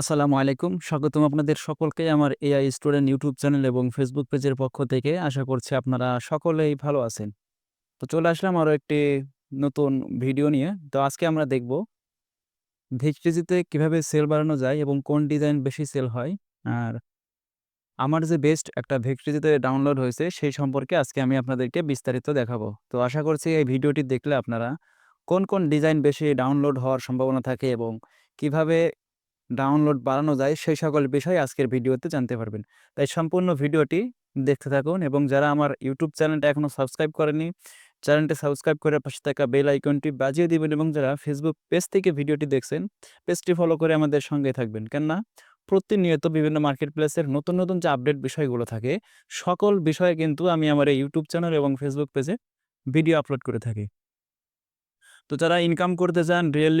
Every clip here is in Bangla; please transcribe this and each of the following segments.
আসসালামু আলাইকুম। স্বাগতম আপনাদের সকলকে আমার এআই স্টুডেন্ট ইউটিউব চ্যানেল এবং ফেসবুক পেজের পক্ষ থেকে। আশা করছি আপনারা সকলেই ভালো আছেন। তো চলে আসলাম আরও একটি নতুন ভিডিও নিয়ে। তো আজকে আমরা দেখব ভিক্টিজিতে কীভাবে সেল বাড়ানো যায় এবং কোন ডিজাইন বেশি সেল হয়। আর আমার যে বেস্ট একটা ভিক্টিজিতে ডাউনলোড হয়েছে সেই সম্পর্কে আজকে আমি আপনাদেরকে বিস্তারিত দেখাবো। তো আশা করছি এই ভিডিওটি দেখলে আপনারা কোন, কোন ডিজাইন বেশি ডাউনলোড হওয়ার সম্ভাবনা থাকে এবং কীভাবে ডাউনলোড বাড়ানো যায় সেই সকল বিষয় আজকের ভিডিওতে জানতে পারবেন। তাই সম্পূর্ণ ভিডিওটি দেখতে থাকুন এবং যারা আমার ইউটিউব চ্যানেলটা এখনও সাবস্ক্রাইব করেনি, চ্যানেলটি সাবস্ক্রাইব করে পাশে থাকা বেল আইকনটি বাজিয়ে দিবেন এবং যারা ফেসবুক পেজ থেকে ভিডিওটি দেখছেন, পেজটি ফলো করে আমাদের সঙ্গে থাকবেন। কেননা প্রতিনিয়ত বিভিন্ন মার্কেট প্লেসের নতুন, নতুন যে আপডেট বিষয়গুলো থাকে, সকল বিষয়ে কিন্তু আমি আমার এই ইউটিউব চ্যানেল এবং ফেসবুক পেজে ভিডিও আপলোড করে থাকি। তো যারা ইনকাম করতে চান রিয়েল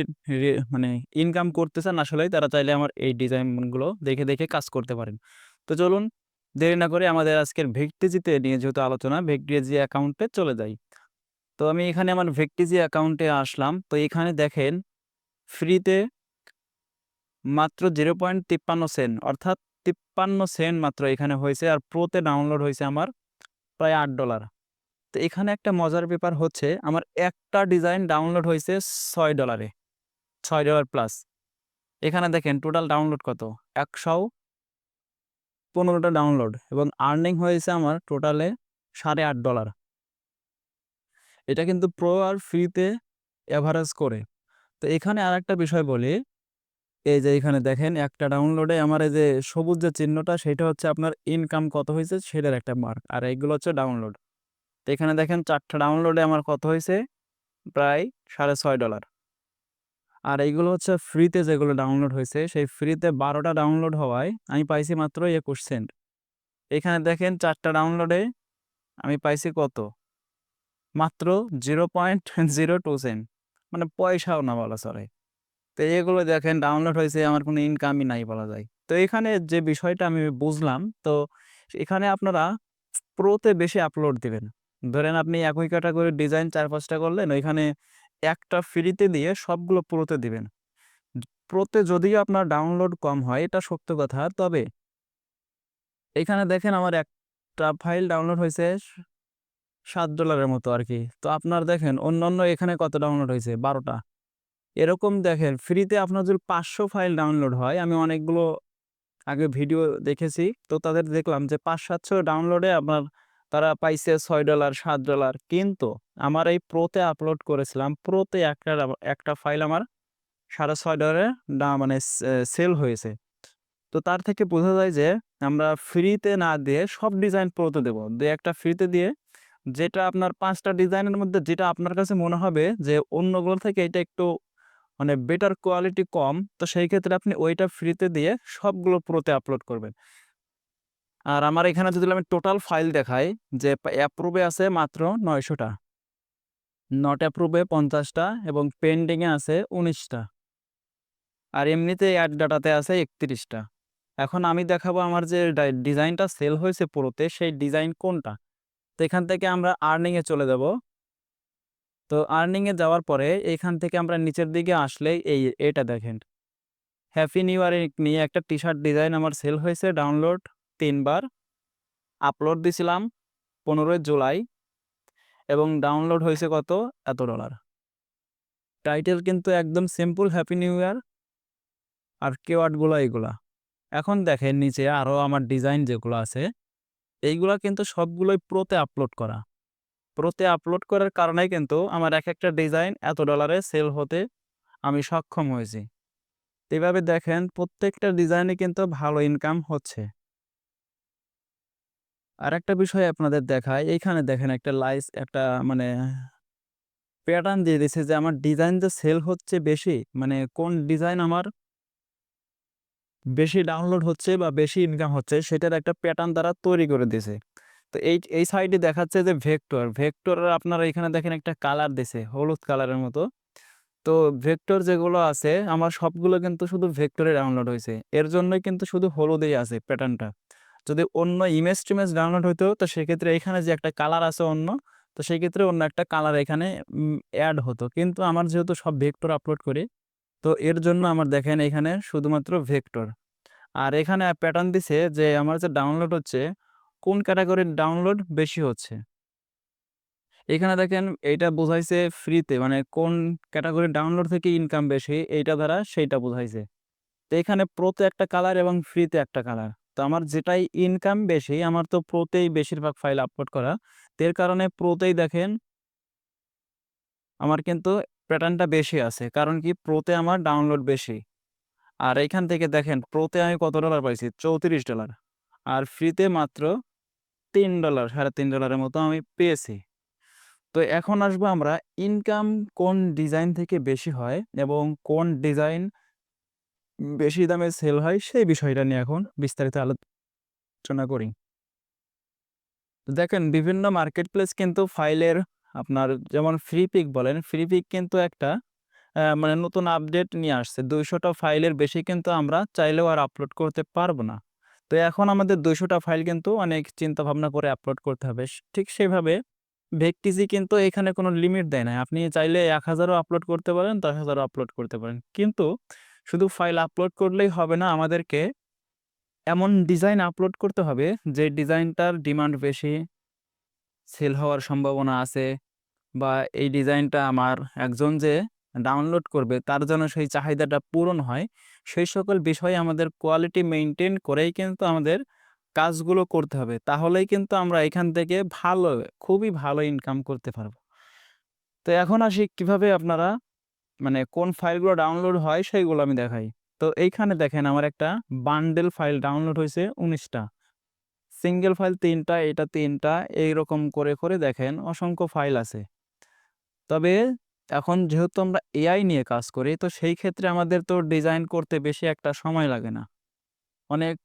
মানে ইনকাম করতে চান আসলেই তারা চাইলে আমার এই ডিজাইনগুলো দেখে, দেখে কাজ করতে পারেন। তো চলুন দেরি না করে আমাদের আজকের ভেক্টিজিতে নিয়ে যেহেতু আলোচনা, ভেকটিজি অ্যাকাউন্টে চলে যাই। তো আমি এখানে আমার ভেক্টিজি অ্যাকাউন্টে আসলাম। তো এখানে দেখেন ফ্রিতে মাত্র 0.53 সেন্ট অর্থাৎ 53 সেন্ট মাত্র এখানে হয়েছে। আর প্রোতে ডাউনলোড হয়েছে আমার প্রায় $8 তো এখানে একটা মজার ব্যাপার হচ্ছে আমার একটা ডিজাইন ডাউনলোড হয়েছে $6 এ $6 প্লাস। এখানে দেখেন টোটাল ডাউনলোড কত? একশো পনেরোটা ডাউনলোড এবং আর্নিং হয়েছে আমার টোটালে $8.5 এটা কিন্তু প্রো আর ফ্রিতে এভারেজ করে। তো এখানে আর একটা বিষয় বলি, এই যে এখানে দেখেন একটা ডাউনলোডে আমার এই যে সবুজ যে চিহ্নটা সেটা হচ্ছে আপনার ইনকাম কত হয়েছে সেটার একটা মার্ক। আর এইগুলো হচ্ছে ডাউনলোড। এখানে দেখেন চারটা ডাউনলোডে আমার কত হয়েছে? প্রায় $6.5 আর এইগুলো হচ্ছে ফ্রিতে যেগুলো ডাউনলোড হয়েছে, সেই ফ্রিতে বারোটা ডাউনলোড হওয়ায় আমি পাইছি মাত্র ২১ সেন্ট। এখানে দেখেন চারটা ডাউনলোডে আমি পাইছি কত? মাত্র 0.02 সেন্ট মানে পয়সাও না বলা চলে। তো এগুলো দেখেন ডাউনলোড হয়েছে, আমার কোনো ইনকামই নাই বলা যায়। তো এখানে যে বিষয়টা আমি বুঝলাম, তো এখানে আপনারা প্রোতে বেশি আপলোড দিবেন। ধরেন আপনি একই ক্যাটাগরির ডিজাইন চার পাঁচটা করলেন ওইখানে একটা ফ্রিতে দিয়ে সবগুলো প্রোতে দিবেন। প্রোতে যদিও আপনার ডাউনলোড কম হয় এটা সত্য কথা। তবে এখানে দেখেন আমার একটা ফাইল ডাউনলোড হয়েছে সাত ডলারের মতো আর কি তো আপনার দেখেন অন্যান্য এখানে কত ডাউনলোড হয়েছে? বারোটা এরকম দেখেন ফ্রিতে আপনার যদি ৫০০ ফাইল ডাউনলোড হয়, আমি অনেকগুলো আগে ভিডিও দেখেছি। তো তাদের দেখলাম যে ৫-৭০০ ডাউনলোডে আপনার তারা পাইছে $6 $7 কিন্তু আমার এই প্রোতে আপলোড করেছিলাম। প্রোতে একটা একটা ফাইল আমার $6.৫ এ ডা মানে সেল হয়েছে। তো তার থেকে বোঝা যায় যে আমরা ফ্রিতে না দিয়ে সব ডিজাইন প্রোতে দেবো ২-১ ফ্রিতে দিয়ে যেটা আপনার পাঁচটা ডিজাইনের মধ্যে যেটা আপনার কাছে মনে হবে যে অন্যগুলো থেকে এটা একটু মানে বেটার কোয়ালিটি কম। তো সেই ক্ষেত্রে আপনি ওইটা ফ্রিতে দিয়ে সবগুলো প্রোতে আপলোড করবেন। আর আমার এখানে যদি আমি টোটাল ফাইল দেখাই যে অ্যাপ্রুভে আছে মাত্র ৯০০ টা। নট অ্যাপ্রুভ এ ৫০ টা এবং পেন্ডিংয়ে আছে উনিশটা আর এমনিতে অ্যাড ডাটাতে আছে একত্রিশটা এখন আমি দেখাবো আমার যে ডিজাইনটা সেল হয়েছে পুরোতে সেই ডিজাইন কোনটা? তো এখান থেকে আমরা আর্নিংয়ে চলে যাব। তো আর্নিংয়ে যাওয়ার পরে এখান থেকে আমরা নিচের দিকে আসলেই এই এটা দেখেন। হ্যাপি নিউ ইয়ার নিয়ে একটা টি-শার্ট ডিজাইন আমার সেল হয়েছে ডাউনলোড ৩ বার। আপলোড দিছিলাম ১৫ জুলাই এবং ডাউনলোড হয়েছে কত? এত ডলার। টাইটেল কিন্তু একদম সিম্পল হ্যাপি নিউ ইয়ার। আর কিওয়ার্ডগুলো এইগুলা। এখন দেখেন নিচে আরও আমার ডিজাইন যেগুলো আছে, এইগুলা কিন্তু সবগুলোই প্রোতে আপলোড করা। প্রোতে আপলোড করার কারণেই কিন্তু আমার একেকটা ডিজাইন এত ডলারে সেল হতে আমি সক্ষম হয়েছি। এভাবে দেখেন প্রত্যেকটা ডিজাইনে কিন্তু ভালো ইনকাম হচ্ছে। আরেকটা বিষয় আপনাদের দেখায় এইখানে দেখেন একটা লাইস একটা মানে প্যাটার্ন দিয়ে দিছে যে আমার ডিজাইন যে সেল হচ্ছে বেশি, মানে কোন ডিজাইন আমার বেশি ডাউনলোড হচ্ছে বা বেশি ইনকাম হচ্ছে সেটার একটা প্যাটার্ন তারা তৈরি করে দিছে। তো এই এই সাইডে দেখাচ্ছে যে ভেক্টর, ভেক্টরের আপনারা এখানে দেখেন একটা কালার দিছে হলুদ কালারের মতো। তো ভেক্টর যেগুলো আছে আমার সবগুলো কিন্তু শুধু ভেক্টরে ডাউনলোড হয়েছে। এর জন্যই কিন্তু শুধু হলুদেই আছে প্যাটার্নটা। যদি অন্য ইমেজ-টিমেজ ডাউনলোড হইতো তো সেক্ষেত্রে এখানে যে একটা কালার আছে অন্য, তো সেক্ষেত্রে অন্য একটা কালার এখানে অ্যাড হতো। কিন্তু আমার যেহেতু সব ভেক্টর আপলোড করি, তো এর জন্য আমার দেখেন এখানে শুধুমাত্র ভেক্টর আর এখানে প্যাটার্ন দিছে যে আমার যে ডাউনলোড হচ্ছে কোন ক্যাটাগরির ডাউনলোড বেশি হচ্ছে? এখানে দেখেন এইটা বোঝাইছে ফ্রিতে মানে কোন ক্যাটাগরির ডাউনলোড থেকে ইনকাম বেশি এইটা দ্বারা সেইটা বোঝাইছে। তো এখানে প্রোতে একটা কালার এবং ফ্রিতে একটা কালার তো আমার যেটাই ইনকাম বেশি, আমার তো প্রোতেই বেশিরভাগ ফাইল আপলোড করা। এর কারণে প্রোতেই দেখেন আমার কিন্তু প্যাটার্নটা বেশি আছে। কারণ কি? প্রোতে আমার ডাউনলোড বেশি। আর এইখান থেকে দেখেন, প্রোতে আমি কত ডলার পাইছি? চৌত্রিশ ডলার আর ফ্রিতে মাত্র তিন ডলার সাড়ে তিন ডলারের মতো আমি পেয়েছি। তো এখন আসব আমরা ইনকাম কোন ডিজাইন থেকে বেশি হয় এবং কোন ডিজাইন বেশি দামে সেল হয়, সেই বিষয়টা নিয়ে এখন বিস্তারিত আলোচনা করি। দেখেন, বিভিন্ন মার্কেট প্লেস কিন্তু ফাইলের আপনার যেমন ফ্রি পিক বলেন ফ্রি পিক কিন্তু একটা মানে নতুন আপডেট নিয়ে আসছে। দুইশোটা ফাইলের বেশি কিন্তু আমরা চাইলেও আর আপলোড করতে পারব না। তো এখন আমাদের দুইশোটা ফাইল কিন্তু অনেক চিন্তা ভাবনা করে আপলোড করতে হবে। ঠিক সেইভাবে ভেকটিজি কিন্তু এখানে কোনো লিমিট দেয় না আপনি চাইলে এক হাজারও আপলোড করতে পারেন, দশ হাজারও আপলোড করতে পারেন। কিন্তু শুধু ফাইল আপলোড করলেই হবে না, আমাদেরকে এমন ডিজাইন আপলোড করতে হবে যে ডিজাইনটার ডিমান্ড বেশি সেল হওয়ার সম্ভাবনা আছে বা এই ডিজাইনটা আমার একজন যে ডাউনলোড করবে তার জন্য সেই চাহিদাটা পূরণ হয়, সেই সকল বিষয়ে আমাদের কোয়ালিটি মেনটেন করেই কিন্তু আমাদের কাজগুলো করতে হবে। তাহলেই কিন্তু আমরা এখান থেকে ভালো, খুবই ভালো ইনকাম করতে পারব। তো এখন আসি কীভাবে আপনারা মানে কোন ফাইলগুলো ডাউনলোড হয় সেইগুলো আমি দেখাই। তো এইখানে দেখেন আমার একটা বান্ডেল ফাইল ডাউনলোড হয়েছে উনিশটা। সিঙ্গেল ফাইল তিনটা, এটা তিনটা, এইরকম করে করে দেখেন অসংখ্য ফাইল আছে। তবে এখন যেহেতু আমরা এআই নিয়ে কাজ করি, তো সেই ক্ষেত্রে আমাদের তো ডিজাইন করতে বেশি একটা সময় লাগে না। অনেক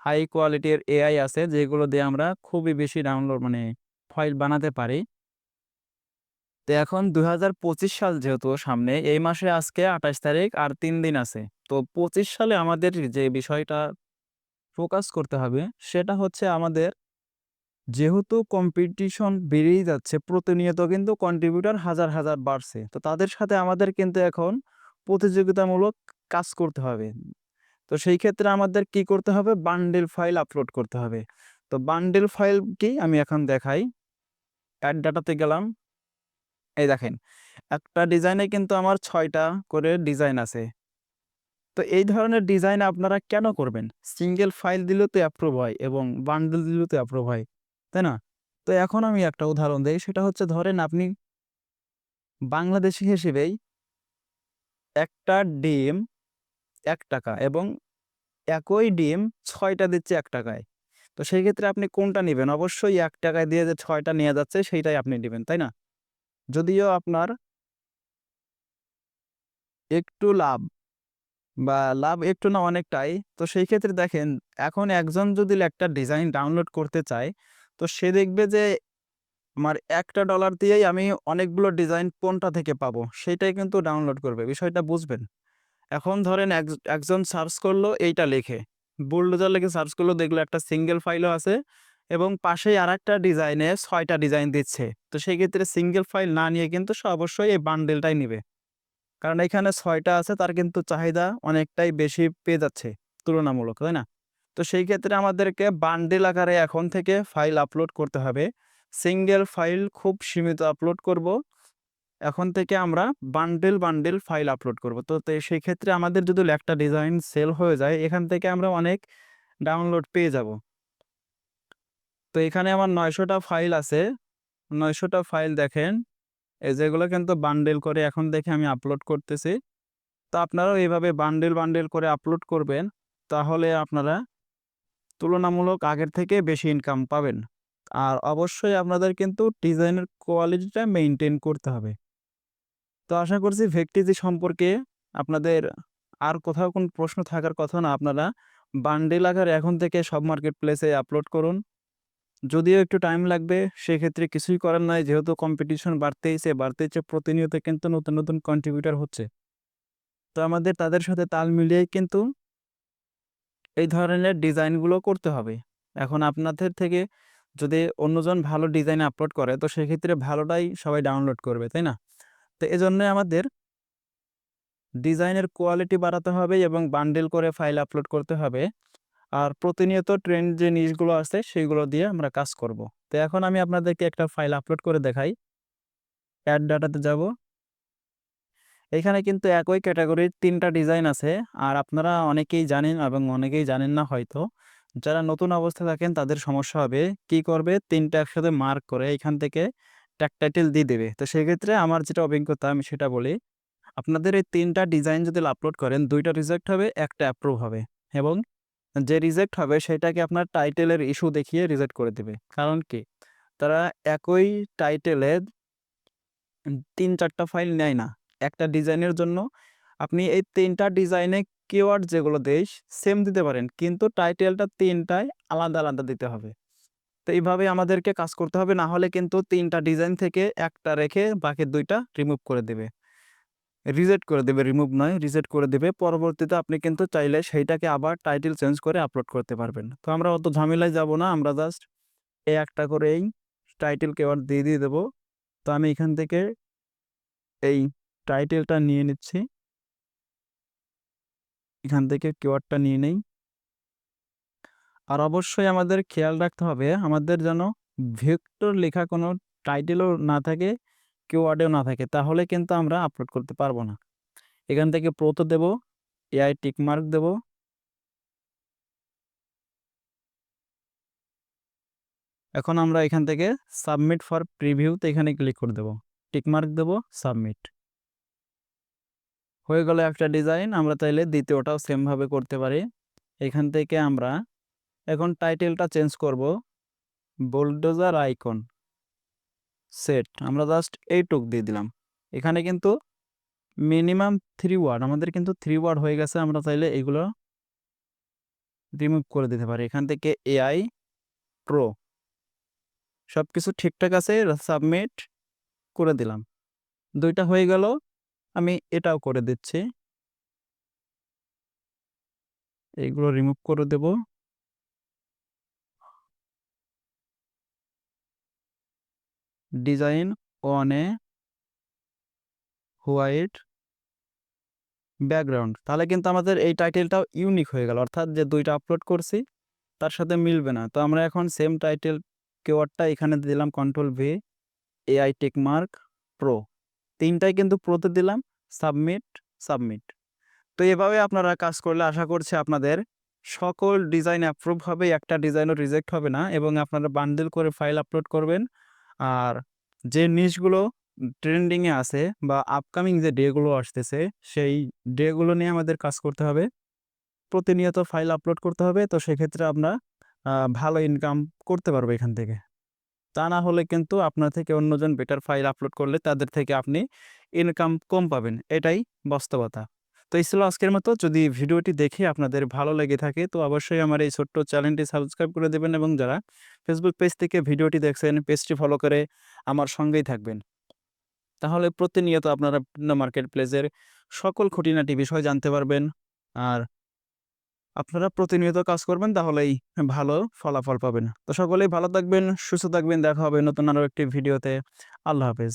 হাই কোয়ালিটির এআই আছে যেগুলো দিয়ে আমরা খুবই বেশি ডাউনলোড মানে ফাইল বানাতে পারি। তো এখন দুই হাজার পঁচিশ সাল যেহেতু সামনে, এই মাসে আজকে আঠাশ তারিখ আর তিন দিন আছে। তো পঁচিশ সালে আমাদের যে বিষয়টা ফোকাস করতে হবে, সেটা হচ্ছে আমাদের যেহেতু কম্পিটিশন বেড়েই যাচ্ছে, প্রতিনিয়ত কিন্তু কন্ট্রিবিউটার হাজার হাজার বাড়ছে। তো তাদের সাথে আমাদের কিন্তু এখন প্রতিযোগিতামূলক কাজ করতে হবে। তো সেই ক্ষেত্রে আমাদের কি করতে হবে? বান্ডেল ফাইল আপলোড করতে হবে। তো বান্ডেল ফাইল কি? আমি এখন দেখাই। অ্যাড ডাটাতে গেলাম। এই দেখেন, একটা ডিজাইনে কিন্তু আমার ছয়টা করে ডিজাইন আছে। তো এই ধরনের ডিজাইন আপনারা কেন করবেন? সিঙ্গেল ফাইল দিলেও তো অ্যাপ্রুভ হয় এবং বান্ডেল দিলেও তো অ্যাপ্রুভ হয়, তাই না? তো এখন আমি একটা উদাহরণ দিই, সেটা হচ্ছে ধরেন আপনি বাংলাদেশি হিসেবেই একটা ডিম এক টাকা এবং একই ডিম ছয়টা দিচ্ছে এক টাকায়। তো সেই ক্ষেত্রে আপনি কোনটা নেবেন? অবশ্যই এক টাকায় দিয়ে যে ছয়টা নিয়ে যাচ্ছে, সেইটাই আপনি নেবেন, তাই না? যদিও আপনার একটু লাভ বা লাভ একটু না অনেকটাই, তো সেই ক্ষেত্রে দেখেন, এখন একজন যদি একটা ডিজাইন ডাউনলোড করতে চায়, তো সে দেখবে যে আমার একটা ডলার দিয়েই আমি অনেকগুলো ডিজাইন কোনটা থেকে পাবো সেটাই কিন্তু ডাউনলোড করবে, বিষয়টা বুঝবেন। এখন ধরেন এক- একজন সার্চ করল এইটা লিখে, বুলডোজার লিখে সার্চ করল, দেখল একটা সিঙ্গেল ফাইলও আছে এবং পাশেই আর একটা ডিজাইনে ছয়টা ডিজাইন দিচ্ছে। তো সেই ক্ষেত্রে সিঙ্গেল ফাইল না নিয়ে কিন্তু সে অবশ্যই এই বান্ডেলটাই নিবে। কারণ এখানে ছয়টা আছে, তার কিন্তু চাহিদা অনেকটাই বেশি পেয়ে যাচ্ছে, তুলনামূলক, তাই না? তো সেই ক্ষেত্রে আমাদেরকে বান্ডেল আকারে এখন থেকে ফাইল আপলোড করতে হবে। সিঙ্গেল ফাইল খুব সীমিত আপলোড করব। এখন থেকে আমরা বান্ডেল বান্ডেল ফাইল আপলোড করব। তো সেই ক্ষেত্রে আমাদের যদি একটা ডিজাইন সেল হয়ে যায়, এখান থেকে আমরা অনেক ডাউনলোড পেয়ে যাব। তো এখানে আমার নয়শোটা ফাইল আছে। নয়শোটা ফাইল দেখেন। এই যেগুলো কিন্তু বান্ডেল করে এখন দেখে আমি আপলোড করতেছি। তো আপনারাও এইভাবে বান্ডেল বান্ডেল করে আপলোড করবেন, তাহলে আপনারা তুলনামূলক আগের থেকে বেশি ইনকাম পাবেন। আর অবশ্যই আপনাদের কিন্তু ডিজাইনের কোয়ালিটিটা মেনটেন করতে হবে। তো আশা করছি ভেকটিজি সম্পর্কে আপনাদের আর কোথাও কোনো প্রশ্ন থাকার কথা না, আপনারা বান্ডেল আকারে এখন থেকে সব মার্কেট প্লেসে আপলোড করুন। যদিও একটু টাইম লাগবে, সেক্ষেত্রে কিছুই করার নাই। যেহেতু কম্পিটিশন বাড়তেইছে বাড়তেইছে প্রতিনিয়ত কিন্তু নতুন নতুন কন্ট্রিবিউটার হচ্ছে। তো আমাদের তাদের সাথে তাল মিলিয়েই কিন্তু এই ধরনের ডিজাইনগুলো করতে হবে। এখন আপনাদের থেকে যদি অন্যজন ভালো ডিজাইন আপলোড করে, তো সেক্ষেত্রে ভালোটাই সবাই ডাউনলোড করবে, তাই না? তো এজন্য আমাদের ডিজাইনের কোয়ালিটি বাড়াতে হবে এবং বান্ডেল করে ফাইল আপলোড করতে হবে। আর প্রতিনিয়ত ট্রেন্ড যে জিনিসগুলো আছে সেইগুলো দিয়ে আমরা কাজ করব। তো এখন আমি আপনাদেরকে একটা ফাইল আপলোড করে দেখাই। অ্যাড ডাটাতে যাব। এখানে কিন্তু একই ক্যাটাগরির তিনটা ডিজাইন আছে। আর আপনারা অনেকেই জানেন এবং অনেকেই জানেন না হয়তো। যারা নতুন অবস্থায় থাকেন, তাদের সমস্যা হবে, কি করবে? তিনটা একসাথে মার্ক করে এখান থেকে ট্যাগ টাইটেল দিয়ে দেবে। তো সেক্ষেত্রে আমার যেটা অভিজ্ঞতা, আমি সেটা বলি। আপনাদের এই তিনটা ডিজাইন যদি আপলোড করেন, দুইটা রিজেক্ট হবে, একটা অ্যাপ্রুভ হবে। এবং যে রিজেক্ট হবে সেটাকে আপনার টাইটেলের ইস্যু দেখিয়ে রিজেক্ট করে দেবে। কারণ কি? তারা একই টাইটেলের তিন চারটা ফাইল নেয় না। একটা ডিজাইনের জন্য আপনি এই তিনটা ডিজাইনে কিওয়ার্ড যেগুলো দেশ সেম দিতে পারেন, কিন্তু টাইটেলটা তিনটায় আলাদা আলাদা দিতে হবে। তো এইভাবে আমাদেরকে কাজ করতে হবে, না হলে কিন্তু তিনটা ডিজাইন থেকে একটা রেখে বাকি দুইটা রিমুভ করে দেবে। রিজেক্ট করে দেবে রিমুভ নয় রিজেক্ট করে দেবে। পরবর্তীতে আপনি কিন্তু চাইলে সেইটাকে আবার টাইটেল চেঞ্জ করে আপলোড করতে পারবেন। তো আমরা অত ঝামেলায় যাব না, আমরা জাস্ট এই একটা করে এই টাইটেল কেওয়ার্ড দিয়ে দিয়ে দেবো। তো আমি এখান থেকে এই টাইটেলটা নিয়ে নিচ্ছি। এখান থেকে কিওয়ার্ডটা নিয়ে নেই। আর অবশ্যই আমাদের খেয়াল রাখতে হবে, আমাদের যেন ভেক্টর লেখা কোনো টাইটেলও না থাকে। কিওয়ার্ডেও না থাকে, তাহলে কিন্তু আমরা আপলোড করতে পারব না। এখান থেকে প্রোতো দেব এআই টিক মার্ক দেব। এখন আমরা এখান থেকে সাবমিট ফর প্রিভিউতে এখানে ক্লিক করে দেব। টিক মার্ক দেব সাবমিট হয়ে গেল একটা ডিজাইন আমরা চাইলে দ্বিতীয়টাও সেমভাবে করতে পারি। এখান থেকে আমরা এখন টাইটেলটা চেঞ্জ করব। বোল্ডোজার আইকন সেট আমরা জাস্ট এইটুক দিয়ে দিলাম। এখানে কিন্তু মিনিমাম থ্রি ওয়ার্ড আমাদের কিন্তু থ্রি ওয়ার্ড হয়ে গেছে, আমরা চাইলে এগুলো রিমুভ করে দিতে পারি। এখান থেকে এআই প্রো সব কিছু ঠিকঠাক আছে সাবমিট করে দিলাম। দুইটা হয়ে গেল, আমি এটাও করে দিচ্ছি। এইগুলো রিমুভ করে দেব। Design on a white background. তাহলে কিন্তু আমাদের এই টাইটেলটাও ইউনিক হয়ে গেল। অর্থাৎ যে দুইটা আপলোড করছি, তার সাথে মিলবে না। তো আমরা এখন সেম টাইটেল কেওয়ার্ডটা এখানে দিলাম control V AI tick mark pro তিনটাই কিন্তু প্রোতে দিলাম সাবমিট সাবমিট তো এভাবে আপনারা কাজ করলে আশা করছি আপনাদের সকল ডিজাইন অ্যাপ্রুভ হবে, একটা ডিজাইনও রিজেক্ট হবে না, এবং আপনারা বান্ডেল করে ফাইল আপলোড করবেন। আর যে নিউজগুলো ট্রেন্ডিংয়ে আছে বা আপকামিং যে ডেগুলো আসতেছে, সেই ডেগুলো নিয়ে আমাদের কাজ করতে হবে। প্রতিনিয়ত ফাইল আপলোড করতে হবে, তো সেক্ষেত্রে আমরা ভালো ইনকাম করতে পারব এখান থেকে। তা না হলে কিন্তু আপনার থেকে অন্যজন বেটার ফাইল আপলোড করলে তাদের থেকে আপনি ইনকাম কম পাবেন। এটাই বাস্তবতা। তো এই ছিল আজকের মতো। যদি ভিডিওটি দেখে আপনাদের ভালো লেগে থাকে, তো অবশ্যই আমার এই ছোট্ট চ্যানেলটি সাবস্ক্রাইব করে দেবেন এবং যারা ফেসবুক পেজ থেকে ভিডিওটি দেখছেন পেজটি ফলো করে আমার সঙ্গেই থাকবেন। তাহলে প্রতিনিয়ত আপনারা মার্কেট প্লেসের সকল খুঁটিনাটি বিষয় জানতে পারবেন। আর আপনারা প্রতিনিয়ত কাজ করবেন, তাহলেই ভালো ফলাফল পাবেন। তো সকলেই ভালো থাকবেন, সুস্থ থাকবেন, দেখা হবে নতুন আরও একটি ভিডিওতে। আল্লাহ হাফেজ।